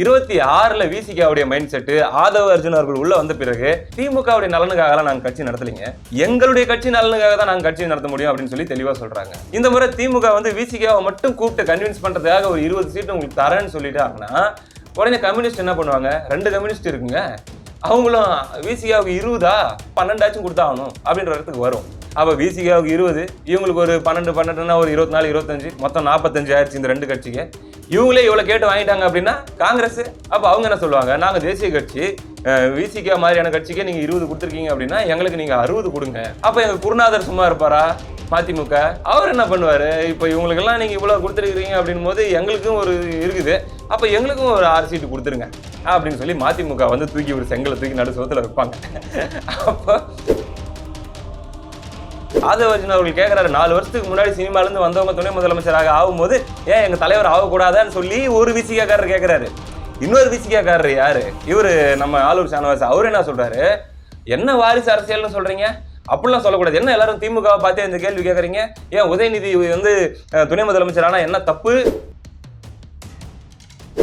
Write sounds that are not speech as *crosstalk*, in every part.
இருபத்தி ஆறுல விசிகாவுடைய மைண்ட் செட்டு ஆதவ அர்ஜுன் அவர்கள் உள்ள வந்த பிறகு திமுகவுடைய நலனுக்காக நாங்க கட்சி நடத்தலைங்க. எங்களுடைய கட்சி நலனுக்காக தான் நாங்க கட்சி நடத்த முடியும் அப்படின்னு சொல்லி தெளிவா சொல்றாங்க. இந்த முறை திமுக வந்து விசிகாவை மட்டும் கூப்பிட்டு கன்வின்ஸ் பண்றதுக்காக ஒரு இருபது சீட்டு உங்களுக்கு தரேன்னு சொல்லிட்டாங்கன்னா உடனே கம்யூனிஸ்ட் என்ன பண்ணுவாங்க? ரெண்டு கம்யூனிஸ்ட் இருக்குங்க. அவங்களும் விசிகாவுக்கு இருபதா? பன்னெண்டாச்சும் கொடுத்தாகணும் அப்படின்ற இடத்துக்கு வரும். அப்போ விசிகாவுக்கு இருபது இவங்களுக்கு ஒரு பன்னெண்டு பன்னெண்டுனா ஒரு இருபத்தி நாலு இருபத்தஞ்சு மொத்தம் நாற்பத்தஞ்சு ஆயிடுச்சு இந்த ரெண்டு கட்சிக்கு. இவங்களே இவ்வளோ கேட்டு வாங்கிட்டாங்க அப்படின்னா காங்கிரஸ் அப்போ அவங்க என்ன சொல்லுவாங்க? நாங்கள் தேசிய கட்சி விசிகே மாதிரியான கட்சிக்கே நீங்கள் இருபது கொடுத்துருக்கீங்க அப்படின்னா எங்களுக்கு நீங்கள் அறுபது கொடுங்க. அப்போ எங்கள் குருநாதர் சும்மா இருப்பாரா? மதிமுக. அவர் என்ன பண்ணுவார்? இப்போ இவங்களுக்கெல்லாம் நீங்கள் இவ்வளோ கொடுத்துருக்கிறீங்க அப்படின் போது எங்களுக்கும் ஒரு இருக்குது. அப்போ எங்களுக்கும் ஒரு ஆறு சீட்டு கொடுத்துருங்க. அப்படின்னு சொல்லி மதிமுக வந்து தூக்கி ஒரு செங்கலை தூக்கி நடு சுவத்தில் வைப்பாங்க. அப்போ ஆதவர்ஜன் அவர்கள் கேட்குறாரு நாலு வருஷத்துக்கு முன்னாடி சினிமாலேருந்து வந்தவங்க துணை முதலமைச்சராக ஆகும்போது ஏன் எங்கள் தலைவர் ஆகக்கூடாதான்னு சொல்லி ஒரு விசிகாரர் கேட்குறாரு இன்னொரு விசிகாக்காரர் யாரு? இவரு நம்ம ஆலூர் சானவாஸ். அவர் என்ன சொல்றாரு? என்ன வாரிசு அரசியல்னு சொல்றீங்க? அப்படிலாம் சொல்லக்கூடாது. என்ன எல்லாரும் திமுகவை பார்த்தே இந்த கேள்வி கேட்குறீங்க ஏன் உதயநிதி வந்து துணை முதலமைச்சர் ஆனால் என்ன தப்பு?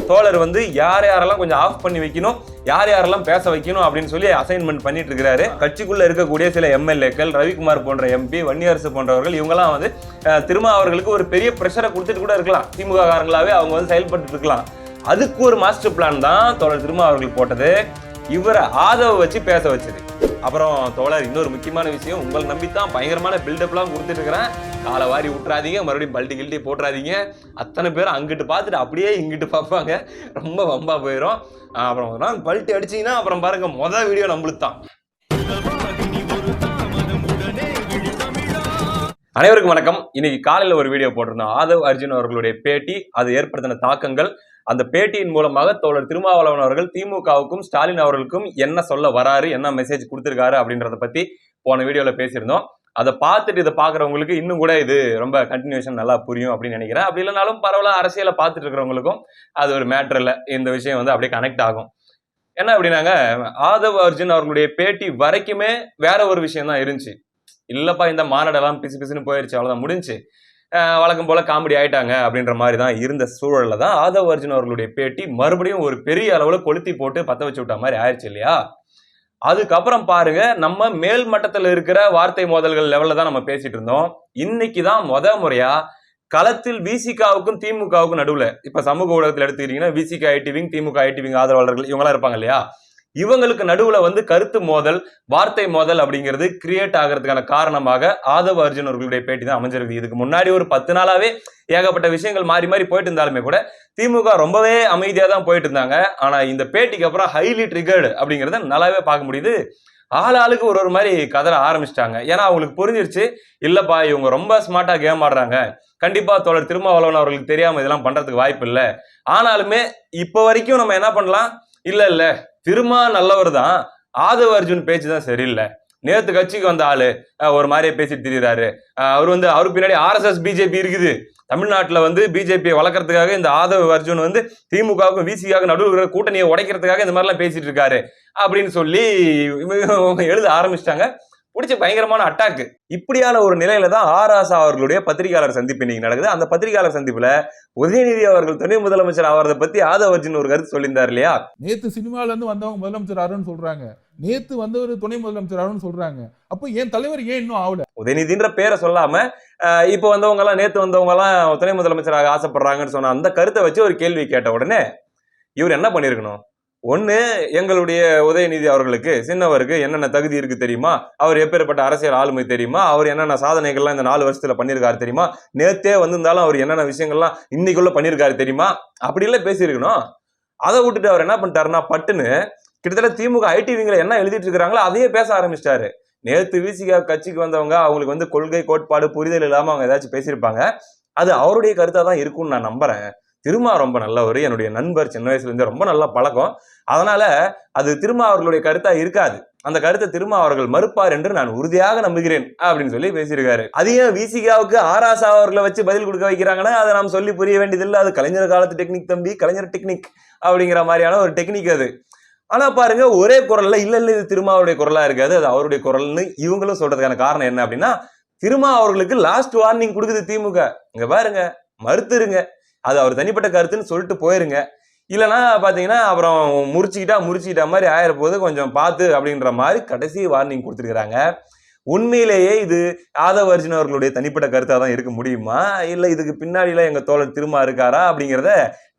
தோழர் வந்து யார் யாரெல்லாம் கொஞ்சம் ஆஃப் பண்ணி வைக்கணும்? யார் யாரெல்லாம் பேச வைக்கணும்? அப்படின்னு சொல்லி அசைன்மெண்ட் பண்ணிட்டு இருக்கிறாரு. கட்சிக்குள்ள இருக்கக்கூடிய சில எம்எல்ஏக்கள் ரவிக்குமார் போன்ற எம்பி வன்னியரசு போன்றவர்கள் இவங்கெல்லாம் வந்து திருமா திரும்ப அவர்களுக்கு ஒரு பெரிய ப்ரெஷரை கொடுத்துட்டு கூட இருக்கலாம். திமுக காரங்களாவே அவங்க வந்து செயல்பட்டு இருக்கலாம். அதுக்கு ஒரு மாஸ்டர் பிளான் தான் தோழர் திரும்ப அவர்கள் போட்டது. இவரை ஆதவ வச்சு பேச வச்சது. அப்புறம் தோழர் இன்னொரு முக்கியமான விஷயம் உங்களை நம்பி தான் பயங்கரமான பில்டப்லாம் கொடுத்துட்டு இருக்கிறேன். காலை வாரி விட்டுறாதீங்க மறுபடியும் பல்ட்டி கில்ட்டி போட்டுறாதீங்க. அத்தனை பேரும் அங்கிட்டு பார்த்துட்டு அப்படியே இங்கிட்டு பார்ப்பாங்க. ரொம்ப வம்பா போயிடும் அப்புறம் ஒரு நாள் பல்ட்டி அடிச்சீங்கன்னா அப்புறம் பாருங்க மொதல் வீடியோ நம்மளுக்கு தான். அனைவருக்கும் வணக்கம். இன்னைக்கு காலையில ஒரு வீடியோ போட்டிருந்தோம். ஆதவ் அர்ஜுன் அவர்களுடைய பேட்டி அது ஏற்படுத்தின தாக்கங்கள் அந்த பேட்டியின் மூலமாக தோழர் திருமாவளவன் அவர்கள் திமுகவுக்கும் ஸ்டாலின் அவர்களுக்கும் என்ன சொல்ல வராரு என்ன மெசேஜ் கொடுத்துருக்காரு அப்படின்றத பத்தி போன வீடியோல பேசியிருந்தோம். அதை பார்த்துட்டு இதை பார்க்குறவங்களுக்கு இன்னும் கூட இது ரொம்ப கண்டினியூஷன் நல்லா புரியும் அப்படின்னு நினைக்கிறேன். அப்படி இல்லைனாலும் பரவாயில்ல அரசியலை பார்த்துட்டு இருக்கிறவங்களுக்கும் அது ஒரு மேட்டர் இல்லை. இந்த விஷயம் வந்து அப்படியே கனெக்ட் ஆகும். என்ன அப்படின்னாங்க ஆதவ் அர்ஜுன் அவர்களுடைய பேட்டி வரைக்குமே வேற ஒரு விஷயம் தான் இருந்துச்சு. இல்லப்பா இந்த மாநாடெல்லாம் பிசு பிசுன்னு போயிருச்சு அவ்வளோதான் முடிஞ்சு வழக்கம் போல காமெடி ஆயிட்டாங்க அப்படின்ற மாதிரி தான் இருந்த சூழலில் தான் ஆதவ் அர்ஜுன் அவர்களுடைய பேட்டி மறுபடியும் ஒரு பெரிய அளவில் கொளுத்தி போட்டு பற்ற வச்சு விட்ட மாதிரி ஆயிடுச்சு இல்லையா? அதுக்கப்புறம் பாருங்க நம்ம மேல் மட்டத்தில் இருக்கிற வார்த்தை மோதல்கள் லெவலில் தான் நம்ம பேசிட்டு இருந்தோம். இன்னைக்கு தான் முத முறையா களத்தில் விசிகாவுக்கும் திமுகவுக்கும் நடுவில் இப்போ சமூக ஊடகத்தில் எடுத்துக்கிட்டீங்கன்னா விசிகா ஐடிவிங் திமுக ஐடிவிங் ஆதரவாளர்கள் இவங்களாம் இருப்பாங்க இல்லையா? இவங்களுக்கு நடுவுல வந்து கருத்து மோதல் வார்த்தை மோதல் அப்படிங்கிறது கிரியேட் ஆகிறதுக்கான காரணமாக ஆதவ அர்ஜுன் அவர்களுடைய பேட்டி தான் அமைஞ்சிருக்கு இதுக்கு முன்னாடி ஒரு பத்து நாளாவே ஏகப்பட்ட விஷயங்கள் மாறி மாறி போயிட்டு இருந்தாலுமே கூட திமுக ரொம்பவே அமைதியா தான் போயிட்டு இருந்தாங்க. ஆனா இந்த பேட்டிக்கு அப்புறம் ஹைலி ட்ரிகர்டு அப்படிங்கிறத நல்லாவே பார்க்க முடியுது. ஆள் ஆளுக்கு ஒரு ஒரு மாதிரி கதற ஆரம்பிச்சிட்டாங்க. ஏன்னா அவங்களுக்கு புரிஞ்சிருச்சு இல்லப்பா இவங்க ரொம்ப ஸ்மார்ட்டா கேம் ஆடுறாங்க. கண்டிப்பா தோழர் திருமாவளவன் அவர்களுக்கு தெரியாம இதெல்லாம் பண்றதுக்கு வாய்ப்பு இல்லை. ஆனாலுமே இப்போ வரைக்கும் நம்ம என்ன பண்ணலாம்? இல்ல இல்ல. திருமா நல்லவர் தான் ஆதவ அர்ஜுன் பேச்சு தான் சரியில்லை. நேற்று கட்சிக்கு வந்த ஆளு ஒரு மாதிரியே பேசிட்டு திரியிறாரு. அவர் வந்து அவருக்கு பின்னாடி ஆர்எஸ்எஸ் பிஜேபி இருக்குது. தமிழ்நாட்டில் வந்து பிஜேபியை வளர்க்கறதுக்காக இந்த ஆதவ அர்ஜுன் வந்து திமுகவுக்கும் விசிகாவுக்கும் நடுவில் இருக்கிற கூட்டணியை உடைக்கிறதுக்காக இந்த மாதிரிலாம் பேசிட்டு இருக்காரு. அப்படின்னு சொல்லி எழுத ஆரம்பிச்சிட்டாங்க. பிடிச்ச பயங்கரமான அட்டாக்கு இப்படியான ஒரு நிலையில தான் ஆராசா அவர்களுடைய பத்திரிகையாளர் சந்திப்பு இன்னைக்கு நடக்குது. அந்த பத்திரிகையாளர் சந்திப்புல உதயநிதி அவர்கள் துணை முதலமைச்சர் ஆவறதை பத்தி ஆதவ அர்ஜுன் ஒரு கருத்து சொல்லியிருந்தார் இல்லையா? நேத்து சினிமால இருந்து வந்தவங்க முதலமைச்சர் ஆறுன்னு சொல்றாங்க. நேத்து வந்தவர் துணை முதலமைச்சர் ஆறுன்னு சொல்றாங்க. அப்போ என் தலைவர் ஏன் இன்னும் ஆகல உதயநிதின்ற பேரை சொல்லாம இப்போ வந்தவங்க எல்லாம் நேத்து வந்தவங்க எல்லாம் துணை முதலமைச்சராக ஆசைப்படுறாங்கன்னு சொன்ன அந்த கருத்தை வச்சு ஒரு கேள்வி கேட்ட உடனே இவர் என்ன பண்ணிருக்கணும் ஒன்று எங்களுடைய உதயநிதி அவர்களுக்கு சின்னவருக்கு என்னென்ன தகுதி இருக்குது தெரியுமா? அவர் எப்பேற்பட்ட அரசியல் ஆளுமை தெரியுமா? அவர் என்னென்ன சாதனைகள்லாம் இந்த நாலு வருஷத்தில் பண்ணியிருக்காரு தெரியுமா? நேத்தே வந்திருந்தாலும் அவர் என்னென்ன விஷயங்கள்லாம் இன்னைக்குள்ள பண்ணியிருக்காரு தெரியுமா? அப்படிலாம் பேசியிருக்கணும். அதை விட்டுட்டு அவர் என்ன பண்ணிட்டாருன்னா பட்டுன்னு கிட்டத்தட்ட திமுக ஐடி விங்கில் என்ன எழுதிட்டு இருக்கிறாங்களோ அதையே பேச ஆரம்பிச்சிட்டாரு. நேற்று விசிகா கட்சிக்கு வந்தவங்க அவங்களுக்கு வந்து கொள்கை கோட்பாடு புரிதல் இல்லாமல் அவங்க ஏதாச்சும் பேசியிருப்பாங்க. அது அவருடைய கருத்தாக தான் இருக்கும்னு நான் நம்புறேன். திருமா ரொம்ப நல்லவர். என்னுடைய நண்பர் சின்ன வயசுலேருந்து ரொம்ப நல்ல பழக்கம். அதனால அது திருமா அவர்களுடைய கருத்தா இருக்காது. அந்த கருத்தை திருமா அவர்கள் மறுப்பார் என்று நான் உறுதியாக நம்புகிறேன் அப்படின்னு சொல்லி பேசியிருக்காரு. அதையும் விசிகாவுக்கு ஆராசா அவர்களை வச்சு பதில் கொடுக்க வைக்கிறாங்கன்னா அதை நாம் சொல்லி புரிய வேண்டியதில்லை. அது கலைஞர் காலத்து டெக்னிக் தம்பி கலைஞர் டெக்னிக் அப்படிங்கிற மாதிரியான ஒரு டெக்னிக் அது. ஆனா பாருங்க ஒரே குரல்ல இல்ல இல்ல இது திருமாவுடைய குரலா இருக்காது அது அவருடைய குரல்னு இவங்களும் சொல்றதுக்கான காரணம் என்ன அப்படின்னா திருமா அவர்களுக்கு லாஸ்ட் வார்னிங் கொடுக்குது திமுக. இங்க பாருங்க மறுத்துருங்க. அது அவர் தனிப்பட்ட கருத்துன்னு சொல்லிட்டு போயிருங்க. இல்லைன்னா பார்த்தீங்கன்னா அப்புறம் முறிச்சிக்கிட்டா முறிச்சிக்கிட்ட மாதிரி ஆயிரம் போது கொஞ்சம் பார்த்து அப்படின்ற மாதிரி கடைசி வார்னிங் கொடுத்துருக்குறாங்க. உண்மையிலேயே இது ஆதவ அர்ஜுன் அவர்களுடைய தனிப்பட்ட கருத்தாக தான் இருக்க முடியுமா? இல்லை இதுக்கு பின்னாடிலாம் எங்கள் தோழர் திரும்ப இருக்காரா அப்படிங்கிறத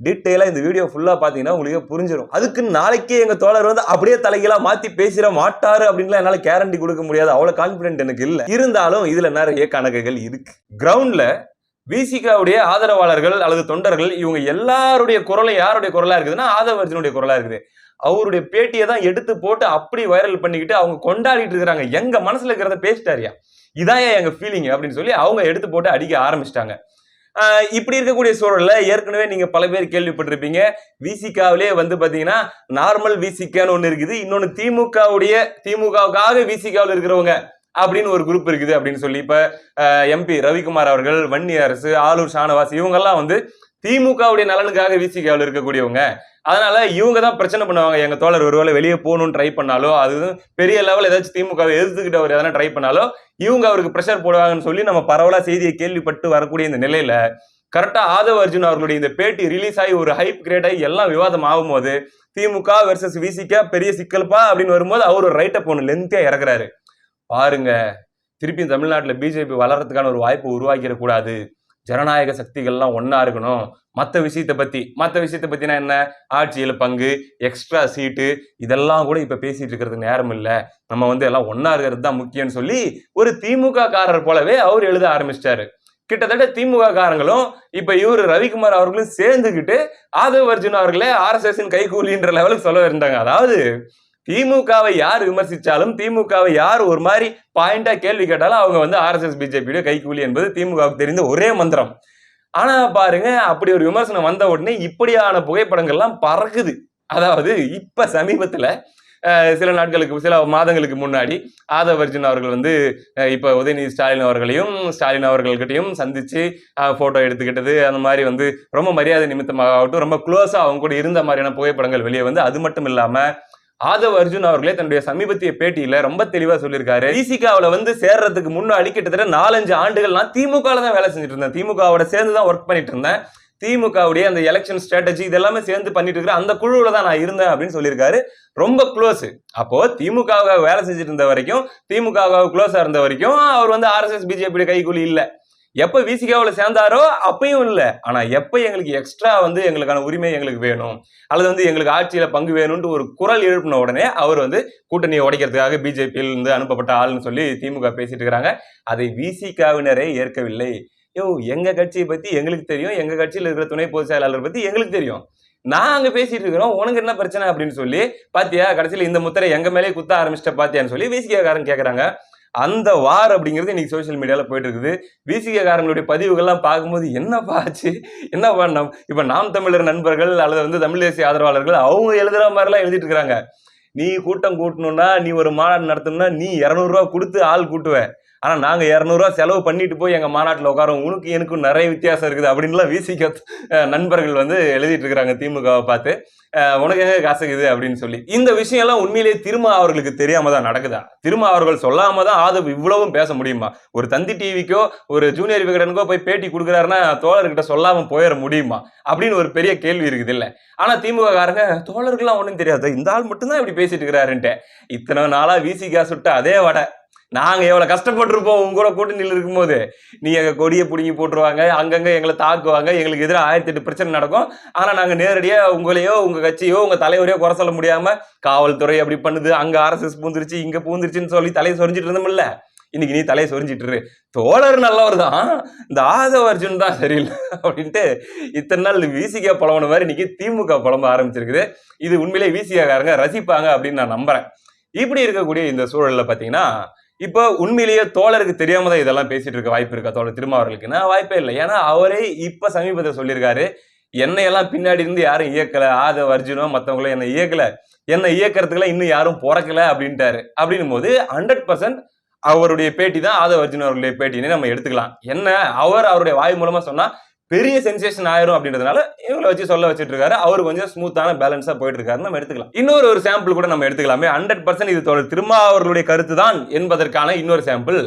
டீட்டெயிலாக இந்த வீடியோ ஃபுல்லாக பார்த்தீங்கன்னா உங்களுக்கு புரிஞ்சிடும் அதுக்கு நாளைக்கே எங்கள் தோழர் வந்து அப்படியே தலைகளாக மாற்றி பேசிட மாட்டார் அப்படின்லாம் என்னால் கேரண்டி கொடுக்க முடியாது. அவ்வளோ கான்ஃபிடென்ட் எனக்கு இல்லை. இருந்தாலும் இதில் நிறைய கணக்குகள் இருக்குது கிரவுண்டில் விசிகாவுடைய ஆதரவாளர்கள் அல்லது தொண்டர்கள் இவங்க எல்லாருடைய குரலும் யாருடைய குரலா இருக்குதுன்னா ஆதவ அர்ஜுனுடைய குரலா இருக்குது. அவருடைய பேட்டியை தான் எடுத்து போட்டு அப்படி வைரல் பண்ணிக்கிட்டு அவங்க கொண்டாடிட்டு இருக்கிறாங்க. எங்க மனசுல இருக்கிறத பேசிட்டாரியா? இதான் எங்க ஃபீலிங் அப்படின்னு சொல்லி அவங்க எடுத்து போட்டு அடிக்க ஆரம்பிச்சிட்டாங்க. இப்படி இருக்கக்கூடிய சூழல்ல ஏற்கனவே நீங்க பல பேர் கேள்விப்பட்டிருப்பீங்க. விசிகாவிலே வந்து பாத்தீங்கன்னா நார்மல் விசிகான்னு ஒண்ணு இருக்குது. இன்னொன்னு திமுகவுடைய திமுகவுக்காக விசிகாவில் இருக்கிறவங்க. அப்படின்னு ஒரு குரூப் இருக்குது அப்படின்னு சொல்லி இப்ப எம்பி ரவிக்குமார் அவர்கள் வன்னி அரசு ஆலூர் ஷானவாஸ் இவங்கெல்லாம் வந்து திமுகவுடைய நலனுக்காக விசிகாவில் இருக்கக்கூடியவங்க. அதனால இவங்க தான் பிரச்சனை பண்ணுவாங்க. எங்க தோழர் ஒருவேளை வெளியே போகணும்னு ட்ரை பண்ணாலோ அது பெரிய லெவல் ஏதாச்சும் திமுகவை எதிர்த்துக்கிட்ட அவர் எதனா ட்ரை பண்ணாலோ இவங்க அவருக்கு ப்ரெஷர் போடுவாங்கன்னு சொல்லி நம்ம பரவலா செய்தியை கேள்விப்பட்டு வரக்கூடிய இந்த நிலையில கரெக்டா ஆதவ அர்ஜுன் அவர்களுடைய இந்த பேட்டி ரிலீஸ் ஆகி ஒரு ஹைப் கிரியேட் ஆகி எல்லாம் விவாதம் ஆகும்போது திமுக வெர்சஸ் விசிகா பெரிய சிக்கல்பா அப்படின்னு வரும்போது அவர் ஒரு ரைட்டப் ஒன்று லென்த்தியா இறக்குறாரு. பாருங்க. திருப்பி தமிழ்நாட்டில் பிஜேபி வளர்றதுக்கான ஒரு வாய்ப்பு உருவாக்கிடக்கூடாது. ஜனநாயக சக்திகள்லாம் ஒன்றா இருக்கணும். மற்ற விஷயத்தை பற்றி மற்ற விஷயத்தை பற்றினா என்ன? ஆட்சியில் பங்கு எக்ஸ்ட்ரா சீட்டு இதெல்லாம் கூட இப்போ பேசிட்டு இருக்கிறதுக்கு நேரம் இல்லை. நம்ம வந்து எல்லாம் ஒன்றா இருக்கிறது தான் முக்கியம்னு சொல்லி ஒரு திமுக காரர் போலவே அவர் எழுத ஆரம்பிச்சிட்டாரு. கிட்டத்தட்ட திமுக காரங்களும் இப்ப இவர் ரவிக்குமார் அவர்களும் சேர்ந்துக்கிட்டு ஆதவ் அர்ஜுன் அவர்களே ஆர்எஸ்எஸ் கைகூலின்ற லெவலுக்கு சொல்ல இருந்தாங்க அதாவது திமுகவை யார் விமர்சித்தாலும் திமுகவை யார் ஒரு மாதிரி பாயிண்டா கேள்வி கேட்டாலும் அவங்க வந்து ஆர்எஸ்எஸ் பிஜேபியோட கைகூலி என்பது திமுகவுக்கு தெரிந்த ஒரே மந்திரம். ஆனா பாருங்க அப்படி ஒரு விமர்சனம் வந்த உடனே இப்படியான புகைப்படங்கள்லாம் பறக்குது. அதாவது இப்ப சமீபத்துல சில நாட்களுக்கு சில மாதங்களுக்கு முன்னாடி ஆதவர்ஜுன் அவர்கள் வந்து இப்போ உதயநிதி ஸ்டாலின் அவர்களையும் ஸ்டாலின் அவர்கள்கிட்டயும் சந்திச்சு ஃபோட்டோ எடுத்துக்கிட்டது அந்த மாதிரி வந்து ரொம்ப மரியாதை நிமித்தமாக ஆகட்டும் ரொம்ப க்ளோஸாக அவங்க கூட இருந்த மாதிரியான புகைப்படங்கள் வெளியே வந்து அது மட்டும் இல்லாமல் ஆதவ் அர்ஜுன் அவர்களே தன்னுடைய சமீபத்திய பேட்டியில ரொம்ப தெளிவா சொல்லியிருக்காரு. திமுகவுல வந்து சேர்றதுக்கு முன்னாடி கிட்டத்தட்ட நாலஞ்சு ஆண்டுகள் நான் திமுகல தான் வேலை செஞ்சுட்டு இருந்தேன். திமுகவோட சேர்ந்து தான் ஒர்க் பண்ணிட்டு இருந்தேன். திமுகவுடைய அந்த எலெக்ஷன் ஸ்ட்ராட்டஜி இதெல்லாமே சேர்ந்து பண்ணிட்டு இருக்கிற அந்த குழுவுல தான் நான் இருந்தேன் அப்படின்னு சொல்லியிருக்காரு. ரொம்ப க்ளோஸ் அப்போ திமுகவுக்காக வேலை செஞ்சுட்டு இருந்த வரைக்கும் திமுகவுக்காக க்ளோஸா இருந்த வரைக்கும் அவர் வந்து ஆர்எஸ்எஸ் பிஜேபியோட கைகூலி இல்லை. எப்ப விசிகாவில் சேர்ந்தாரோ அப்பயும் இல்லை. ஆனா எப்ப எங்களுக்கு எக்ஸ்ட்ரா வந்து எங்களுக்கான உரிமை எங்களுக்கு வேணும் அல்லது வந்து எங்களுக்கு ஆட்சியில பங்கு வேணும்னு ஒரு குரல் எழுப்பின உடனே அவர் வந்து கூட்டணியை உடைக்கிறதுக்காக பிஜேபியில் இருந்து அனுப்பப்பட்ட ஆள்னு சொல்லி திமுக பேசிட்டு இருக்கிறாங்க. அதை விசிகாவினரே ஏற்கவில்லை. யோ எங்க கட்சியை பத்தி எங்களுக்கு தெரியும் எங்க கட்சியில் இருக்கிற துணை பொதுச் செயலாளர் பத்தி எங்களுக்கு தெரியும். நான் அங்கே பேசிட்டு இருக்கிறோம் உனக்கு என்ன பிரச்சனை அப்படின்னு சொல்லி பாத்தியா கடைசியில் இந்த முத்திரை எங்க மேலே குத்த ஆரம்பிச்சிட்ட பாத்தியான்னு சொல்லி விசிகாரன் கேக்குறாங்க. அந்த வார் அப்படிங்கிறது இன்னைக்கு சோஷியல் மீடியாவில் போயிட்டு இருக்குது விசிகாரங்களுடைய பதிவுகள்லாம் பார்க்கும்போது என்னப்பா ஆச்சு? என்னப்பா நம் இப்போ நாம் தமிழர் நண்பர்கள் அல்லது வந்து தமிழ் தேசிய ஆதரவாளர்கள் அவங்க எழுதுற மாதிரிலாம் எழுதிட்டு இருக்கிறாங்க நீ கூட்டம் கூட்டணும்னா நீ ஒரு மாநாடு நடத்தணும்னா நீ இரநூறுவா கொடுத்து ஆள் கூட்டுவேன் ஆனால் நாங்கள் இரநூறுவா செலவு பண்ணிட்டு போய் எங்கள் மாநாட்டில் உட்காரோம் உனக்கு எனக்கும் நிறைய வித்தியாசம் இருக்குது அப்படின்லாம் விசிக நண்பர்கள் வந்து எழுதிட்டு இருக்கிறாங்க திமுகவை பார்த்து. உனக்கு எங்க காசுக்குது அப்படின்னு சொல்லி. இந்த விஷயம்லாம் உண்மையிலேயே திரும்ப அவர்களுக்கு தெரியாம தான் நடக்குதா? திரும்ப அவர்கள் சொல்லாம தான் ஆதவ் இவ்வளவும் பேச முடியுமா? ஒரு தந்தி டிவிக்கோ ஒரு ஜூனியர் விகடனுக்கோ போய் பேட்டி கொடுக்குறாருன்னா தோழர்கிட்ட சொல்லாம போயிட முடியுமா? அப்படின்னு ஒரு பெரிய கேள்வி இருக்குது இல்லை ஆனால் திமுக காரங்க தோழர்கள்லாம் ஒன்றும் தெரியாது? இந்த ஆள் மட்டும்தான் இப்படி பேசிட்டு இருக்கிறாருன்ட்டு. இத்தனை நாளாக விசிகா சுட்ட அதே வடை. நாங்கள் எவ்வளோ கஷ்டப்பட்டிருப்போம் உங்க கூட கூட்டணியில் இருக்கும்போது. நீ எங்கள் கொடியை பிடுங்கி போட்டுருவாங்க அங்கங்கே எங்களை தாக்குவாங்க எங்களுக்கு எதிராக ஆயிரத்தி எட்டு பிரச்சனை நடக்கும். ஆனா நாங்க நேரடியாக உங்களையோ உங்க கட்சியோ உங்க தலைவரையோ குறை சொல்ல முடியாம காவல்துறை அப்படி பண்ணுது அங்க ஆர்எஸ்எஸ் பூந்துருச்சு இங்க பூந்துருச்சுன்னு சொல்லி தலையை சொரிஞ்சிட்டு இருந்தோம்ல. இன்னைக்கு நீ தலையை சொரிஞ்சிட்டுரு தோழர் நல்லவர் தான். இந்த ஆதவ அர்ஜுன் தான் சரியில்லை அப்படின்ட்டு இத்தனை நாள் விசிகா புலம்புன மாதிரி இன்னைக்கு திமுக புலம்ப ஆரம்பிச்சிருக்குது. இது உண்மையிலே விசிகாக்காரங்க ரசிப்பாங்க அப்படின்னு நான் நம்புறேன். இப்படி இருக்கக்கூடிய இந்த சூழல்ல பார்த்தீங்கன்னா இப்போ உண்மையிலேயே தோழருக்கு தெரியாம தான் இதெல்லாம் பேசிட்டு இருக்க வாய்ப்பு இருக்கா தோழர் திருமாவர்களுக்குன்னா வாய்ப்பே இல்லை. ஏன்னா அவரே இப்ப சமீபத்தில் சொல்லியிருக்காரு என்னையெல்லாம் பின்னாடி இருந்து யாரும் இயக்கல. ஆதவ அர்ஜுனோ மத்தவங்களோ என்ன இயக்கல. என்னை இயக்கிறதுக்குலாம் இன்னும் யாரும் பிறக்கல அப்படின்ட்டாரு. அப்படின்னும் போது ஹண்ட்ரட் பர்சன்ட் அவருடைய பேட்டி தான் ஆதவ அர்ஜுன் அவருடைய பேட்டின்னு நம்ம எடுத்துக்கலாம். என்ன? அவர் அவருடைய வாய் மூலமா சொன்னா பெரிய சென்சேஷன் ஆயிரும் அப்படின்றதுனால இவங்களை வச்சு சொல்ல வச்சுட்டு இருக்காரு அவர் கொஞ்சம் ஸ்மூத்தான பேலன்ஸா போயிட்டு இருக்காரு நம்ம எடுத்துக்கலாம். இன்னொரு ஒரு சாம்பிள் கூட நம்ம எடுத்துக்கலாமே. ஹண்ட்ரட் பர்சன்ட் இது தோழர் திருமாவர்களுடைய கருத்து தான் என்பதற்கான இன்னொரு சாம்பிள்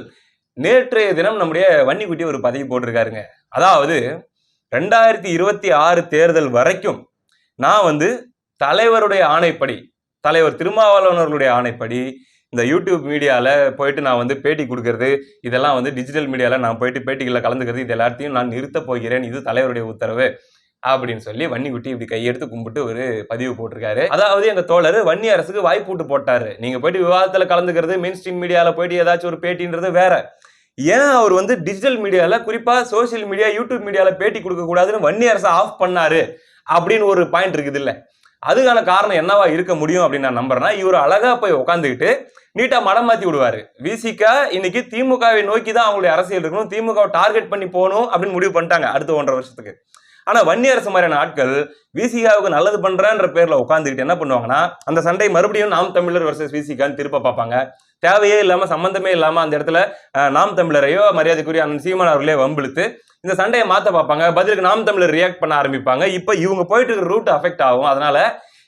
நேற்றைய தினம் நம்முடைய வன்னிக்குட்டி ஒரு பதவி போட்டிருக்காருங்க. அதாவது ரெண்டாயிரத்தி இருபத்தி ஆறு தேர்தல் வரைக்கும் நான் வந்து தலைவருடைய ஆணைப்படி தலைவர் திருமாவளவனர்களுடைய ஆணைப்படி இந்த யூடியூப் மீடியாவில் போயிட்டு நான் வந்து பேட்டி கொடுக்கறது இதெல்லாம் வந்து டிஜிட்டல் மீடியாவில் நான் போயிட்டு பேட்டிகளில் கலந்துக்கிறது இது எல்லாத்தையும் நான் நிறுத்தப் போகிறேன் இது தலைவருடைய உத்தரவு அப்படின்னு சொல்லி வன்னிக்குட்டி இப்படி கையெடுத்து கும்பிட்டு ஒரு பதிவு போட்டிருக்காரு. அதாவது எங்க தோழர் வன்னி அரசுக்கு வாய்ப்பூட்டு போட்டாரு. நீங்க போயிட்டு விவாதத்துல கலந்துக்கிறது மெயின் ஸ்ட்ரீம் மீடியால போயிட்டு ஏதாச்சும் ஒரு பேட்டின்றது வேற. ஏன் அவர் வந்து டிஜிட்டல் மீடியால குறிப்பா சோஷியல் மீடியா யூடியூப் மீடியால பேட்டி கொடுக்க கூடாதுன்னு வன்னி அரசு ஆஃப் பண்ணாரு அப்படின்னு ஒரு பாயிண்ட் இருக்குது இல்லை அதுக்கான காரணம் என்னவா இருக்க முடியும் அப்படின்னு நான் நம்புறேன்னா இவர் அழகா போய் உட்காந்துக்கிட்டு நீட்டா மடம் மாத்தி விடுவாரு. விசிகா இன்னைக்கு திமுகவை நோக்கி தான் அவங்களுடைய அரசியல் இருக்கணும். திமுகவை டார்கெட் பண்ணி போகணும் அப்படின்னு முடிவு பண்ணிட்டாங்க அடுத்த ஒன்றரை வருஷத்துக்கு. ஆனா வன்னி அரசு மாதிரியான ஆட்கள் விசிகாவுக்கு நல்லது பண்றேன்ற பேர்ல உட்காந்துக்கிட்டு என்ன பண்ணுவாங்கன்னா அந்த சண்டை மறுபடியும் நாம் தமிழர் வர்சஸ் விசிகான்னு திருப்ப பார்ப்பாங்க. தேவையே இல்லாம சம்பந்தமே இல்லாம அந்த இடத்துல நாம் தமிழரையோ மரியாதைக்குரிய அண்ணன் சீமான் அவர்களே வம்பிழுத்து இந்த சண்டையை மாத்த பார்ப்பாங்க. பதிலுக்கு நாம் தமிழர் ரியாக்ட் பண்ண ஆரம்பிப்பாங்க. இப்போ இவங்க போயிட்டு இருக்கிற ரூட் அஃபெக்ட் ஆகும். அதனால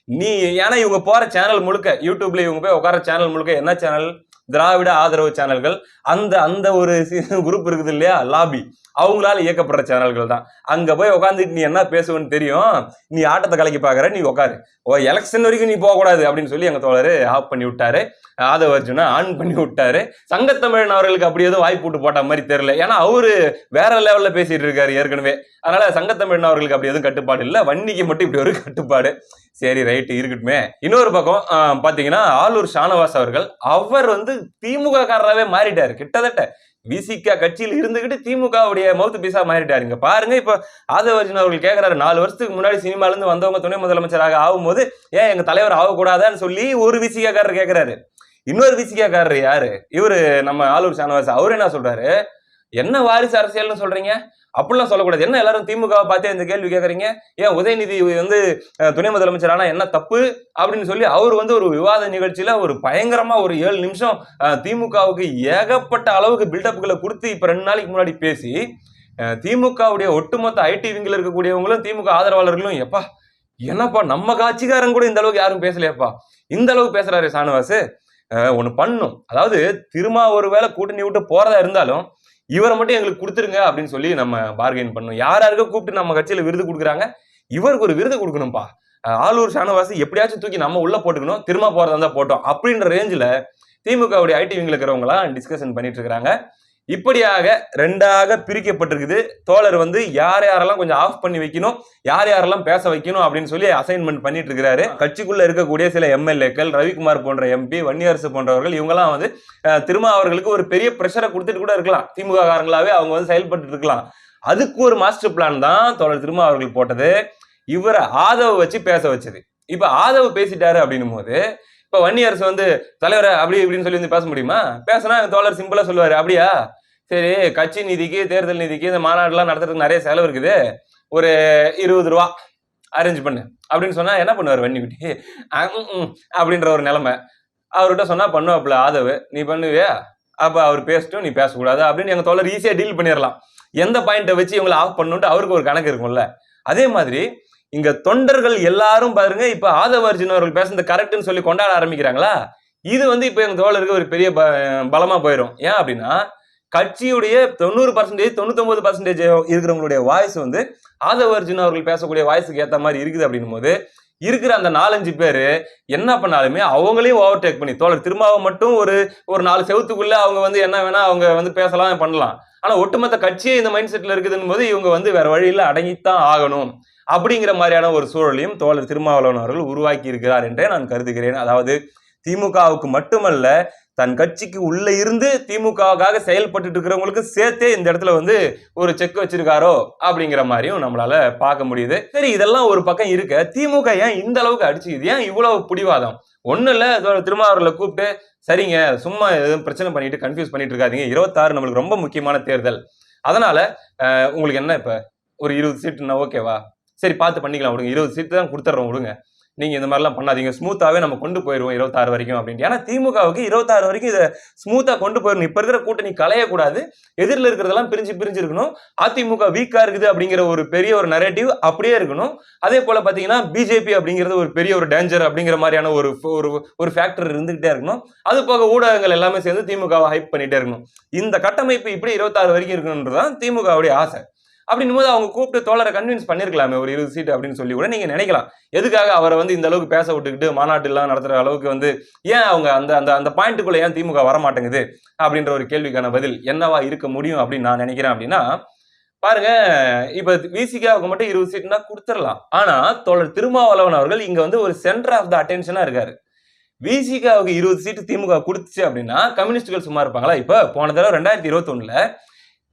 நீ ஏன்னா இவங்க போற சேனல் முழுக்க யூடியூப்ல இவங்க போய் உட்கார சேனல் முழுக்க என்ன சேனல் திராவிட ஆதரவு சேனல்கள் அந்த அந்த ஒரு *laughs* குரூப் இருக்குது இல்லையா லாபி. அவங்களால இயக்கப்படுற சேனல்கள் தான். அங்க போய் உட்காந்துட்டு நீ என்ன பேசுவேன்னு தெரியும் நீ ஆட்டத்தை கலக்கி பாக்குற நீ உட்காரு ஓ எலெக்ஷன் வரைக்கும் நீ போகக்கூடாது அப்படின்னு சொல்லி எங்க தோழர் ஆஃப் பண்ணி விட்டாரு. ஆதவ அர்ஜுனா ஆன் பண்ணி விட்டாரு. சங்கத்தமிழன் அவர்களுக்கு அப்படி எதுவும் வாய்ப்பு விட்டு போட்ட மாதிரி தெரியல. ஏன்னா அவரு வேற லெவல்ல பேசிட்டு இருக்காரு ஏற்கனவே. அதனால சங்கத்தமிழன் அவர்களுக்கு அப்படி எதுவும் கட்டுப்பாடு இல்லை. வன்னிக்கு மட்டும் இப்படி ஒரு கட்டுப்பாடு. சரி ரைட்டு இருக்கட்டுமே. இன்னொரு பக்கம் பார்த்தீங்கன்னா பாத்தீங்கன்னா ஆலூர் ஷானவாஸ் அவர்கள் அவர் வந்து திமுக காரராகவே மாறிட்டாரு. கிட்டத்தட்ட விசிகா கட்சியில் இருந்துகிட்டு திமுகவுடைய மவுத்து பீஸா மாறிட்டாருங்க பாருங்க இப்போ ஆதவர்ஜன் அவர்கள் கேக்குறாரு நாலு வருஷத்துக்கு முன்னாடி சினிமாலேருந்து வந்தவங்க துணை முதலமைச்சராக ஆகும்போது ஏன் எங்க தலைவர் ஆகக்கூடாதான்னு சொல்லி ஒரு விசிகாக்காரர் கேட்குறாரு இன்னொரு விசிகாக்காரர் யார் யாரு? இவரு நம்ம ஆலூர் ஷானவாஸ். அவரு என்ன சொல்றாரு? என்ன வாரிசு அரசியல்னு சொல்றீங்க? அப்படிலாம் சொல்லக்கூடாது. என்ன எல்லாரும் திமுகவை பார்த்தே இந்த கேள்வி கேட்குறீங்க? ஏன் உதயநிதி வந்து துணை முதலமைச்சர் என்ன தப்பு? அப்படின்னு சொல்லி அவர் வந்து ஒரு விவாத நிகழ்ச்சியில் ஒரு பயங்கரமாக ஒரு ஏழு நிமிஷம் திமுகவுக்கு ஏகப்பட்ட அளவுக்கு பில்டப்புகளை கொடுத்து இப்போ ரெண்டு நாளைக்கு முன்னாடி பேசி திமுகவுடைய ஒட்டுமொத்த ஐடி விங்கில் இருக்கக்கூடியவங்களும் திமுக ஆதரவாளர்களும் எப்பா என்னப்பா நம்ம காட்சிக்காரன் கூட இந்த அளவுக்கு யாரும் பேசலையப்பா? இந்த அளவுக்கு பேசுறாரு சானவாசு. ஒன்று பண்ணும். அதாவது திருமா ஒருவேளை கூட்டணி விட்டு போறதா இருந்தாலும் இவரை மட்டும் எங்களுக்கு கொடுத்துருங்க அப்படின்னு சொல்லி நம்ம பார்கெயின் பண்ணோம். யார் யாருக்கோ கூப்பிட்டு நம்ம கட்சியில விருது கொடுக்குறாங்க? இவருக்கு ஒரு விருது கொடுக்கணும்ப்பா ஆலூர் ஷானவாசி எப்படியாச்சும் தூக்கி நம்ம உள்ள போட்டுக்கணும் திரும்ப போறதா இருந்தா போட்டோம் அப்படின்ற ரேஞ்சில் திமுகவுடைய ஐடி விங்கில் இருக்கிறவங்களாம் டிஸ்கஷன் பண்ணிட்டு இருக்கிறாங்க. இப்படியாக ரெண்டாக பிரிக்கப்பட்டிருக்குது. தோழர் வந்து யார் யாரெல்லாம் கொஞ்சம் ஆஃப் பண்ணி வைக்கணும் யார் யாரெல்லாம் பேச வைக்கணும் அப்படின்னு சொல்லி அசைன்மெண்ட் பண்ணிட்டு இருக்கிறாரு கட்சிக்குள்ள இருக்கக்கூடிய சில எம்எல்ஏக்கள் ரவிக்குமார் போன்ற எம்பி வன்னியரசு போன்றவர்கள் இவங்கெல்லாம் வந்து திருமா அவர்களுக்கு ஒரு பெரிய ப்ரெஷரை கொடுத்துட்டு கூட இருக்கலாம். திமுக காரங்களாவே அவங்க வந்து செயல்பட்டு இருக்கலாம். அதுக்கு ஒரு மாஸ்டர் பிளான் தான் தோழர் திருமா அவர்கள் போட்டது. இவரை ஆதவ வச்சு பேச வச்சது. இப்ப ஆதவ பேசிட்டாரு அப்படின்னும் போது இப்ப வன்னியரசு வந்து தலைவரை அப்படி இப்படின்னு சொல்லி வந்து பேச முடியுமா? பேசினா தோழர் சிம்பிளா சொல்லுவாரு அப்படியா? சரி கட்சி நிதிக்கு தேர்தல் நிதிக்கு இந்த மாநாடுலாம் நடத்துறதுக்கு நிறைய செலவு இருக்குது. ஒரு இருபது ரூபா அரேஞ்ச் பண்ணு. அப்படின்னு சொன்னா என்ன பண்ணுவார் வன்னிக்குட்டி அப்படின்ற ஒரு நிலைமை. அவர்கிட்ட சொன்னா பண்ணுவாப்புல ஆதவு நீ பண்ணுவியா? அப்ப அவர் பேசட்டும் நீ பேசக்கூடாது அப்படின்னு எங்க தோழர் ஈஸியா டீல் பண்ணிடலாம். எந்த பாயிண்ட்டை வச்சு இவங்களை ஆஃப் பண்ணுன்ட்டு அவருக்கு ஒரு கணக்கு இருக்கும்ல. அதே மாதிரி இங்க தொண்டர்கள் எல்லாரும் பாருங்க இப்ப ஆதவ அர்ஜுன் அவர்கள் பேசுனது கரெக்ட்னு சொல்லி கொண்டாட ஆரம்பிக்கிறாங்களா? இது வந்து இப்ப எங்க தோழருக்கு ஒரு பெரிய ப- பலமா போயிடும் ஏன் அப்படின்னா கட்சியுடைய தொண்ணூறு பர்சன்டேஜ் தொண்ணூத்தொம்பது பர்சன்டேஜ் இருக்கிறவங்களுடைய வாய்ஸ் வந்து ஆதவ அர்ஜுன் அவர்கள் பேசக்கூடிய வாய்ஸுக்கு ஏற்ற மாதிரி இருக்குது அப்படின்னும் போது இருக்கிற அந்த நாலஞ்சு பேர் என்ன பண்ணாலுமே அவங்களையும் ஓவர்டேக் பண்ணி தோழர் திருமாவை மட்டும் ஒரு ஒரு நாலு செவத்துக்குள்ள அவங்க வந்து என்ன வேணா அவங்க வந்து பேசலாம் பண்ணலாம். ஆனா ஒட்டுமொத்த கட்சியே இந்த மைண்ட் செட்ல இருக்குதுன்னு போது இவங்க வந்து வேற வழியில அடங்கித்தான் ஆகணும். அப்படிங்கிற மாதிரியான ஒரு சூழலையும் தோழர் திருமாவளவன் அவர்கள் உருவாக்கி இருக்கிறார் என்றே நான் கருதுகிறேன். அதாவது திமுகவுக்கு மட்டுமல்ல தன் கட்சிக்கு உள்ளே இருந்து திமுகவுக்காக செயல்பட்டு இருக்கிறவங்களுக்கு சேர்த்தே இந்த இடத்துல வந்து ஒரு செக் வச்சிருக்காரோ அப்படிங்கிற மாதிரியும் நம்மளால பார்க்க முடியுது. சரி இதெல்லாம் ஒரு பக்கம் இருக்க. திமுக ஏன் இந்த அளவுக்கு அடிச்சுக்குது? ஏன் இவ்வளவு பிடிவாதம்? ஒண்ணு இல்ல இதோ கூப்பிட்டு சரிங்க சும்மா எதுவும் பிரச்சனை பண்ணிட்டு கன்ஃபியூஸ் பண்ணிட்டு இருக்காதீங்க. இருபத்தாறு நம்மளுக்கு ரொம்ப முக்கியமான தேர்தல். அதனால உங்களுக்கு என்ன இப்ப? ஒரு இருபது சீட்டுன்னா ஓகேவா சரி பார்த்து பண்ணிக்கலாம் விடுங்க. இருபது சீட்டு தான் கொடுத்துட்றோம் விடுங்க. நீங்கள் இந்த மாதிரிலாம் பண்ணாதீங்க. ஸ்மூத்தாகவே நம்ம கொண்டு போயிடுவோம் இருபத்தாறு வரைக்கும் அப்படின்ட்டு. ஏன்னா திமுகவுக்கு இருபத்தாறு வரைக்கும் இதை ஸ்மூத்தாக கொண்டு போயிடணும் இப்போ இருக்கிற கூட்டணி களையக்கூடாது எதிரில் இருக்கிறதெல்லாம் பிரிஞ்சு பிரிஞ்சு இருக்கணும். அதிமுக வீக்காக இருக்குது அப்படிங்கிற ஒரு பெரிய ஒரு நரேட்டிவ் அப்படியே இருக்கணும். அதே போல் பார்த்தீங்கன்னா பிஜேபி அப்படிங்கிறது ஒரு பெரிய ஒரு டேஞ்சர் அப்படிங்கிற மாதிரியான ஒரு ஒரு ஒரு ஃபேக்டர் இருந்துகிட்டே இருக்கணும். அது போக ஊடகங்கள் எல்லாமே சேர்ந்து திமுகவை ஹைப் பண்ணிகிட்டே இருக்கணும். இந்த கட்டமைப்பு இப்படி இருபத்தாறு வரைக்கும் இருக்கணுன்றது தான் திமுகவுடைய ஆசை. அப்படின்னும் போது அவங்க கூப்பிட்டு தோழரை கன்வின்ஸ் பண்ணிருக்கலாமே ஒரு இருபது சீட் அப்படின்னு சொல்லி கூட நீங்க நினைக்கலாம். எதுக்காக அவரை வந்து இந்த அளவுக்கு பேச விட்டுக்கிட்டு மாநாட்டு எல்லாம் நடத்துற அளவுக்கு வந்து ஏன் அவங்க அந்த அந்த அந்த பாயிண்ட்டுக்குள்ள ஏன் திமுக வர மாட்டேங்குது அப்படின்ற ஒரு கேள்விக்கான பதில் என்னவா இருக்க முடியும் அப்படின்னு நான் நினைக்கிறேன் அப்படின்னா பாருங்க இப்ப விசிகாவுக்கு மட்டும் இருபது சீட்னா கொடுத்துடலாம். ஆனா தோழர் திருமாவளவன் அவர்கள் இங்க வந்து ஒரு சென்டர் ஆஃப் த அட்டென்ஷனா இருக்காரு. விசிகாவுக்கு இருபது சீட்டு திமுக கொடுத்துச்சு அப்படின்னா கம்யூனிஸ்டுகள் சும்மா இருப்பாங்களா? இப்போ போன தடவை ரெண்டாயிரத்தி இருபத்தொன்னுல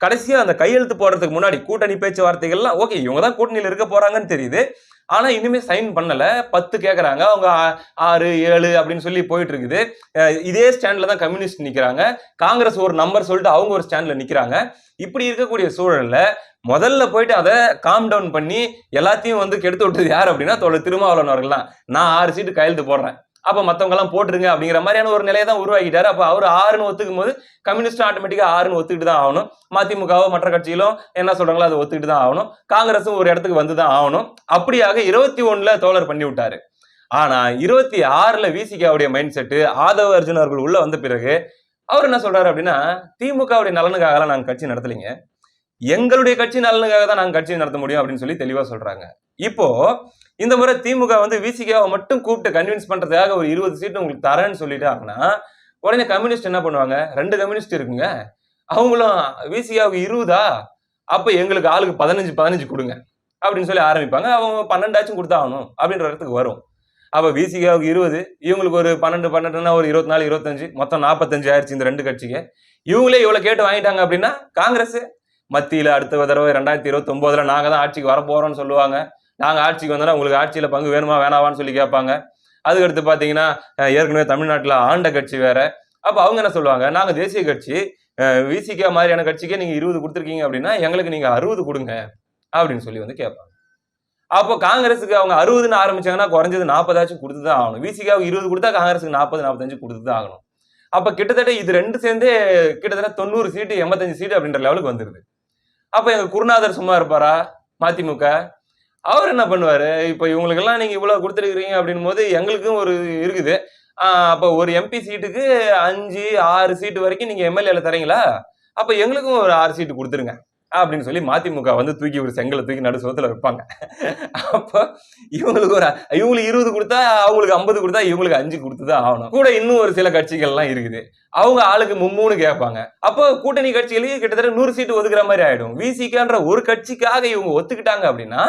கடைசியாக அந்த கையெழுத்து போடுறதுக்கு முன்னாடி கூட்டணி பேச்சுவார்த்தைகள்லாம் ஓகே இவங்க தான் கூட்டணியில் இருக்க போகிறாங்கன்னு தெரியுது. ஆனால் இனிமேல் சைன் பண்ணலை. பத்து கேட்குறாங்க அவங்க ஆறு ஏழு அப்படின்னு சொல்லி போயிட்டு இருக்குது இதே ஸ்டாண்டில் தான் கம்யூனிஸ்ட் நிற்கிறாங்க காங்கிரஸ் ஒரு நம்பர் சொல்லிட்டு அவங்க ஒரு ஸ்டாண்டில் நிற்கிறாங்க இப்படி இருக்கக்கூடிய சூழலில் முதல்ல போயிட்டு அதை காம் டவுன் பண்ணி எல்லாத்தையும் வந்து கெடுத்து விட்டது யார் அப்படின்னா தோழர் திருமாவளவன் அவர்கள் தான் நான் ஆறு சீட்டு கையெழுத்து போடுறேன். அப்ப மத்தவங்க எல்லாம் போட்டுருங்க அப்படிங்கிற மாதிரியான ஒரு நிலையை தான் உருவாக்கிட்டாரு. அப்ப அவர் ஆறுன்னு ஒத்துக்கும் போது கம்யூனிஸ்ட் ஆட்டோமேட்டிக்கா ஆறுன்னு ஒத்துக்கிட்டு தான் ஆகணும். மதிமுகவோ மற்ற கட்சியிலும் என்ன சொல்றாங்களோ அதை ஒத்துக்கிட்டு தான் ஆகணும். காங்கிரஸும் ஒரு இடத்துக்கு வந்து தான் ஆகணும். அப்படியாக இருபத்தி ஒண்ணுல தோழர் பண்ணி விட்டாரு. ஆனா இருபத்தி ஆறுல விசிகாவுடைய மைண்ட் செட்டு ஆதவ அர்ஜுன் அவர்கள் உள்ள வந்த பிறகு அவர் என்ன சொல்றாரு அப்படின்னா திமுகவுடைய நலனுக்காகலாம் நாங்கள் கட்சி நடத்தலைங்க. எங்களுடைய கட்சி நலனுக்காக தான் நாங்கள் கட்சி நடத்த முடியும் அப்படின்னு சொல்லி தெளிவா சொல்றாங்க. இப்போ இந்த முறை திமுக வந்து விசிகாவை மட்டும் கூப்பிட்டு கன்வின்ஸ் பண்றதுக்காக ஒரு இருபது சீட்டு உங்களுக்கு தரேன்னு சொல்லிட்டாங்கன்னா உடனே கம்யூனிஸ்ட் என்ன பண்ணுவாங்க? ரெண்டு கம்யூனிஸ்ட் இருக்குங்க. அவங்களும் விசிகாவுக்கு இருபதா? அப்ப எங்களுக்கு ஆளுக்கு பதினஞ்சு பதினஞ்சு கொடுங்க. அப்படின்னு சொல்லி ஆரம்பிப்பாங்க. அவங்க பன்னெண்டாச்சும் கொடுத்தாகணும் அப்படின்ற இடத்துக்கு வரும். அப்போ விசிகாவுக்கு இருபது இவங்களுக்கு ஒரு பன்னெண்டு பன்னெண்டுனா ஒரு இருபத்தி நாலு இருபத்தஞ்சு மொத்தம் நாற்பத்தஞ்சு ஆயிடுச்சு இந்த ரெண்டு கட்சிக்கு. இவங்களே இவ்வளோ கேட்டு வாங்கிட்டாங்க அப்படின்னா காங்கிரஸ். மத்தியில் அடுத்த தடவை ரெண்டாயிரத்தி இருபத்தி ஒன்பதுல நாங்கள் தான் ஆட்சிக்கு வர சொல்லுவாங்க. நாங்கள் ஆட்சிக்கு வந்தோம்னா உங்களுக்கு ஆட்சியில் பங்கு வேணுமா வேணாவான்னு சொல்லி கேட்பாங்க. அதுக்கடுத்து பார்த்தீங்கன்னா ஏற்கனவே தமிழ்நாட்டில் ஆண்ட கட்சி வேற. அப்போ அவங்க என்ன சொல்லுவாங்க? நாங்கள் தேசிய கட்சி விசிகே மாதிரியான கட்சிக்கே நீங்கள் இருபது கொடுத்துருக்கீங்க அப்படின்னா எங்களுக்கு நீங்கள் அறுபது கொடுங்க அப்படின்னு சொல்லி வந்து கேட்பாங்க. அப்போ காங்கிரஸுக்கு அவங்க அறுபதுன்னு ஆரம்பிச்சாங்கன்னா குறைஞ்சது நாற்பதாச்சும் கொடுத்து தான் ஆகணும் விசிகாவுக்கு இருபது கொடுத்தா காங்கிரஸுக்கு நாற்பது நாற்பத்தஞ்சு கொடுத்து தான் ஆகணும். அப்போ கிட்டத்தட்ட இது ரெண்டு சேர்ந்தே கிட்டத்தட்ட தொண்ணூறு சீட்டு எண்பத்தஞ்சு சீட்டு அப்படின்ற லெவலுக்கு வந்துருது. அப்போ எங்கள் குருநாதர் சும்மா இருப்பாரா மதிமுக? அவர் என்ன பண்ணுவாரு? இப்ப இவங்களுக்கெல்லாம் நீங்க இவ்வளவு கொடுத்துருக்குறீங்க அப்படின் போது எங்களுக்கும் ஒரு இருக்குது. அப்போ ஒரு எம்பி சீட்டுக்கு அஞ்சு ஆறு சீட்டு வரைக்கும் நீங்க எம்எல்ஏல தரீங்களா? அப்போ எங்களுக்கும் ஒரு ஆறு சீட்டு கொடுத்துருங்க. அப்படின்னு சொல்லி மதிமுக வந்து தூக்கி ஒரு செங்கலை தூக்கி நடு சோத்துல வைப்பாங்க. அப்போ இவங்களுக்கு ஒரு இவங்களுக்கு இருபது கொடுத்தா அவங்களுக்கு ஐம்பது கொடுத்தா இவங்களுக்கு அஞ்சு கொடுத்துதான் ஆகணும். கூட இன்னும் ஒரு சில கட்சிகள்லாம் இருக்குது. அவங்க ஆளுக்கு மும்மூணு கேட்பாங்க. அப்போ கூட்டணி கட்சிகளையும் கிட்டத்தட்ட நூறு சீட்டு ஒதுக்குற மாதிரி ஆயிடும். விசிகான்ற ஒரு கட்சிக்காக இவங்க ஒத்துக்கிட்டாங்க அப்படின்னா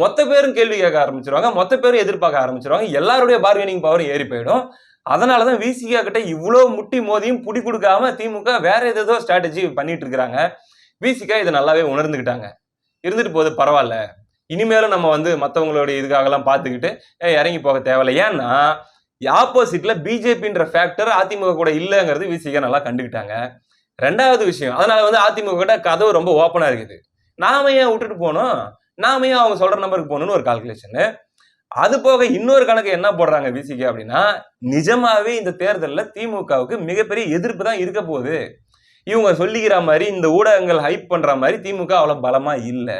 மொத்த பேரும் கேள்வி கேட்க ஆரம்பிச்சிருவாங்க மொத்த பேரும் எதிர்பார்க்க ஆரம்பிச்சிருவாங்க எல்லாருடைய பார்கெனிங் பவரும் ஏறி போயிடும். அதனாலதான் விசிகா கிட்ட இவ்வளோ முட்டி மோதியும் புடி கொடுக்காம திமுக வேற ஏதேதோ ஸ்ட்ராட்டஜி பண்ணிட்டு இருக்கிறாங்க. விசிகா இதை நல்லாவே உணர்ந்துக்கிட்டாங்க இருந்துட்டு போகுது பரவாயில்ல. இனிமேலும் நம்ம வந்து மற்றவங்களுடைய இதுக்காகலாம் பார்த்துக்கிட்டு இறங்கி போக தேவையில்ல. ஏன்னா ஆப்போசிட்ல பிஜேபின்ற ஃபேக்டர் அதிமுக கூட இல்லைங்கிறது விசிகா நல்லா கண்டுக்கிட்டாங்க. ரெண்டாவது விஷயம் அதனால வந்து அதிமுக கிட்ட கதவு ரொம்ப ஓப்பனாக இருக்குது. நாம ஏன் விட்டுட்டு போனோம்? நாமையும் அவங்க சொல்ற நம்பருக்கு போகணும்னு ஒரு கால்குலேஷனு அது போக இன்னொரு கணக்கு என்ன போடுறாங்க விசிகா அப்படின்னா நிஜமாவே இந்த தேர்தலில் திமுகவுக்கு மிகப்பெரிய எதிர்ப்பு தான் இருக்க போகுது. இவங்க சொல்லிக்கிற மாதிரி இந்த ஊடகங்கள் ஹைப் பண்ற மாதிரி திமுக அவ்வளோ பலமா இல்லை.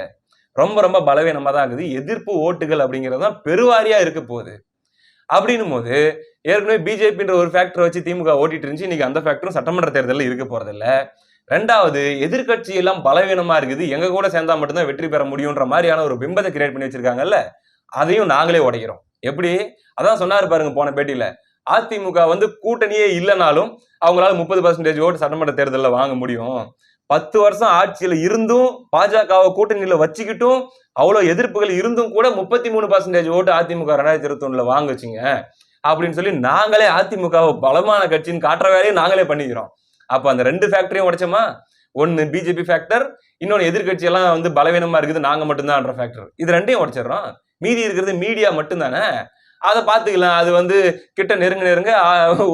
ரொம்ப ரொம்ப பலவீனமாக தான் இருக்குது. எதிர்ப்பு ஓட்டுகள் அப்படிங்கிறது தான் பெருவாரியா இருக்க போகுது. அப்படின்னும் போது ஏற்கனவே பிஜேபின்ற ஒரு ஃபேக்டரை வச்சு திமுக ஓட்டிட்டு இருந்துச்சு. இன்னைக்கு அந்த ஃபேக்டரும் சட்டமன்ற தேர்தலில் இருக்க போறதில்ல. ரெண்டாவது எதிர்கட்சி எல்லாம் பலவீனமா இருக்குது. எங்க கூட சேர்ந்தா மட்டும்தான் வெற்றி பெற முடியுன்ற மாதிரியான ஒரு பிம்பத்தை கிரியேட் பண்ணி வச்சிருக்காங்கல்ல அதையும் நாங்களே உடைக்கிறோம். எப்படி? அதான் சொன்னாரு பாருங்க போன பேட்டியில. அதிமுக வந்து கூட்டணியே இல்லைனாலும் அவங்களால முப்பது பர்சன்டேஜ் ஓட்டு சட்டமன்ற தேர்தலில் வாங்க முடியும். பத்து வருஷம் ஆட்சியில் இருந்தும் பாஜகவை கூட்டணியில் வச்சுக்கிட்டும் அவ்வளோ எதிர்ப்புகள் இருந்தும் கூட முப்பத்தி மூணு பர்சன்டேஜ் ஓட்டு அதிமுக ரெண்டாயிரத்தி இருபத்தி ஒண்ணுல வாங்குச்சுங்க. அப்படின்னு சொல்லி நாங்களே அதிமுகவை பலமான கட்சின்னு காட்டுற வேலையை நாங்களே பண்ணிக்கிறோம். அப்போ அந்த ரெண்டு ஃபேக்டரியும் உடைச்சோமா? ஒன்று பிஜேபி ஃபேக்டர் இன்னொன்று எதிர்கட்சியெல்லாம் வந்து பலவீனமாக இருக்குது நாங்கள் மட்டும்தான்ற ஃபேக்டர் இது ரெண்டையும் உடைச்சிடுறோம். மீதி இருக்கிறது மீடியா மட்டும்தானே? அதை பார்த்துக்கலாம். அது வந்து கிட்ட நெருங்க நெருங்க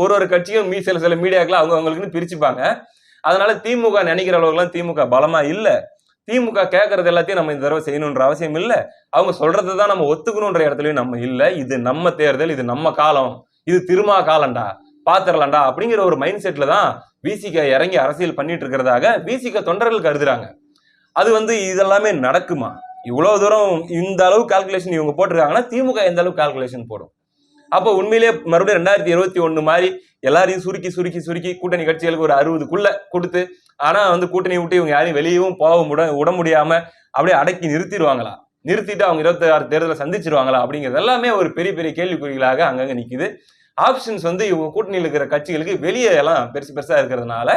ஒரு ஒரு கட்சியும் மீ சில சில மீடியாக்களை அவங்க அவங்களுக்குன்னு பிரிச்சுப்பாங்க. அதனால திமுக நினைக்கிற அளவுக்குலாம் திமுக பலமா இல்லை. திமுக கேட்கறது எல்லாத்தையும் நம்ம இந்த தடவை செய்யணுன்ற அவசியம் இல்லை. அவங்க சொல்றதை தான் நம்ம ஒத்துக்கணுன்ற இடத்துலயும் நம்ம இல்லை. இது நம்ம தேர்தல் இது நம்ம காலம். இது திருமா காலம்டா. பாத்திரலாம்டா அப்படிங்கிற ஒரு மைண்ட் செட்ல தான் விசிக இறங்கி அரசியல் பண்ணிட்டு இருக்கிறதாக விசிக தொண்டர்கள் கருதுறாங்க. அது வந்து இதெல்லாமே நடக்குமா? இவ்வளவு தூரம் இந்த அளவு கால்குலேஷன் இவங்க போட்டிருக்காங்கன்னா திமுக எந்த அளவு கால்குலேஷன் போடும்? அப்போ உண்மையிலேயே மறுபடியும் ரெண்டாயிரத்தி இருபத்தி ஒன்று மாதிரி எல்லாரையும் சுருக்கி சுருக்கி சுருக்கி கூட்டணி கட்சிகளுக்கு ஒரு அறுபதுக்குள்ள கொடுத்து ஆனால் வந்து கூட்டணி விட்டு இவங்க யாரையும் வெளியவும் போக முட விட முடியாம அப்படியே அடக்கி நிறுத்திடுவாங்களா? நிறுத்திட்டு அவங்க இருபத்தி ஆறு தேர்தலை சந்திச்சிருவாங்களா? அப்படிங்கிறது எல்லாமே ஒரு பெரிய பெரிய கேள்விக்குறிகளாக அங்கங்கே நிற்கிது ஆப்ஷன்ஸ் வந்து இவங்க கூட்டணியில் இருக்கிற கட்சிகளுக்கு வெளியே எல்லாம் பெருசு பெருசாக இருக்கிறதுனால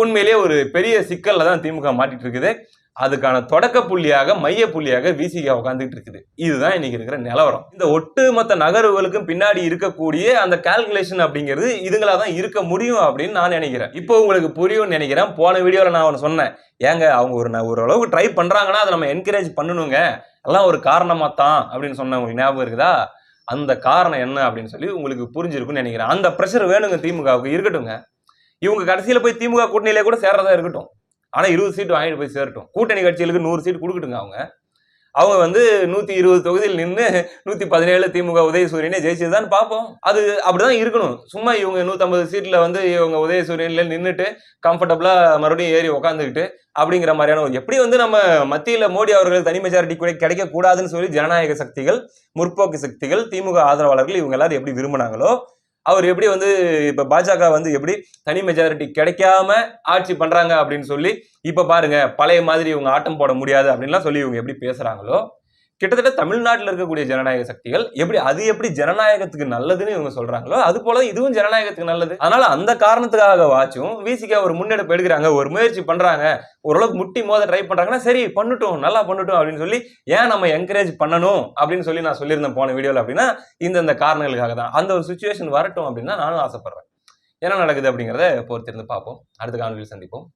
உண்மையிலேயே ஒரு பெரிய சிக்கலில் தான் திமுக மாட்டிட்டு இருக்குது. அதுக்கான தொடக்க புள்ளியாக மைய புள்ளியாக விசிகா உட்காந்துட்டு இருக்குது. இதுதான் இன்னைக்கு இருக்கிற நிலவரம். இந்த ஒட்டுமொத்த நகர்வுகளுக்கும் பின்னாடி இருக்கக்கூடிய அந்த கால்குலேஷன் அப்படிங்கிறது இதுங்களா தான் இருக்க முடியும் அப்படின்னு நான் நினைக்கிறேன். இப்போ உங்களுக்கு புரியும்னு நினைக்கிறேன். போன வீடியோல நான் அவனை சொன்னேன். ஏங்க அவங்க ஒரு ஓரளவுக்கு ட்ரை பண்றாங்கன்னா அதை நம்ம என்கரேஜ் பண்ணணுங்க. எல்லாம் ஒரு காரணமா தான் அப்படின்னு சொன்ன உங்களுக்கு ஞாபகம் இருக்குதா? அந்த காரணம் என்ன அப்படின்னு சொல்லி உங்களுக்கு புரிஞ்சிருக்கும்னு நினைக்கிறேன். அந்த ப்ரெஷர் வேணுங்க திமுகவுக்கு. இருக்கட்டுங்க இவங்க கடைசியில் போய் திமுக கூட்டணியிலே கூட சேர்றதா இருக்கட்டும். ஆனால் இருபது சீட் வாங்கிட்டு போய் சேரட்டும். கூட்டணி கட்சிகளுக்கு நூறு சீட் கொடுக்கட்டுங்க அவங்க. அவங்க வந்து நூத்தி இருபது தொகுதியில் நின்று நூத்தி பதினேழு திமுக உதயசூரியனே ஜெயிச்சதுதான் பார்ப்போம் அது அப்படிதான் இருக்கணும். சும்மா இவங்க நூத்தம்பது சீட்ல வந்து இவங்க உதயசூரியன்ல நின்றுட்டு கம்ஃபர்டபுளா மறுபடியும் ஏறி உக்காந்துக்கிட்டு அப்படிங்கிற மாதிரியான ஒரு எப்படி வந்து நம்ம மத்தியில மோடி அவர்கள் தனி மெஜாரிட்டி கூட கிடைக்க கூடாதுன்னு சொல்லி ஜனநாயக சக்திகள் முற்போக்கு சக்திகள் திமுக ஆதரவாளர்கள் இவங்க எல்லாரும் எப்படி விரும்பினாங்களோ அவர் எப்படி வந்து இப்ப பாஜக வந்து எப்படி தனி மெஜாரிட்டி கிடைக்காம ஆட்சி பண்றாங்க அப்படின்னு சொல்லி இப்ப பாருங்க பழைய மாதிரி இவங்க ஆட்டம் போட முடியாது அப்படின்லாம் சொல்லி இவங்க எப்படி பேசுறாங்களோ கிட்டத்தட்ட தமிழ்நாட்டில் இருக்கக்கூடிய ஜனநாயக சக்திகள் எப்படி அது எப்படி ஜனநாயகத்துக்கு நல்லதுன்னு இவங்க சொல்றாங்களோ அது போல இதுவும் ஜனநாயகத்துக்கு நல்லது. அதனால அந்த காரணத்துக்காக வாச்சும் விசிக ஒரு முன்னெடுப்பு எடுக்கிறாங்க ஒரு முயற்சி பண்றாங்க ஓரளவுக்கு முட்டி மோத ட்ரை பண்றாங்கன்னா சரி பண்ணட்டும் நல்லா பண்ணட்டும் அப்படின்னு சொல்லி ஏன் நம்ம என்கரேஜ் பண்ணணும் அப்படின்னு சொல்லி நான் சொல்லியிருந்தேன் போன வீடியோவில் அப்படின்னா இந்தந்த காரணங்களுக்காக தான். அந்த ஒரு சுச்சுவேஷன் வரட்டும் அப்படின்னா நானும் ஆசைப்படுறேன். என்ன நடக்குது அப்படிங்கிறத பொறுத்திருந்து பார்ப்போம். அடுத்த காணொலியில் சந்திப்போம்.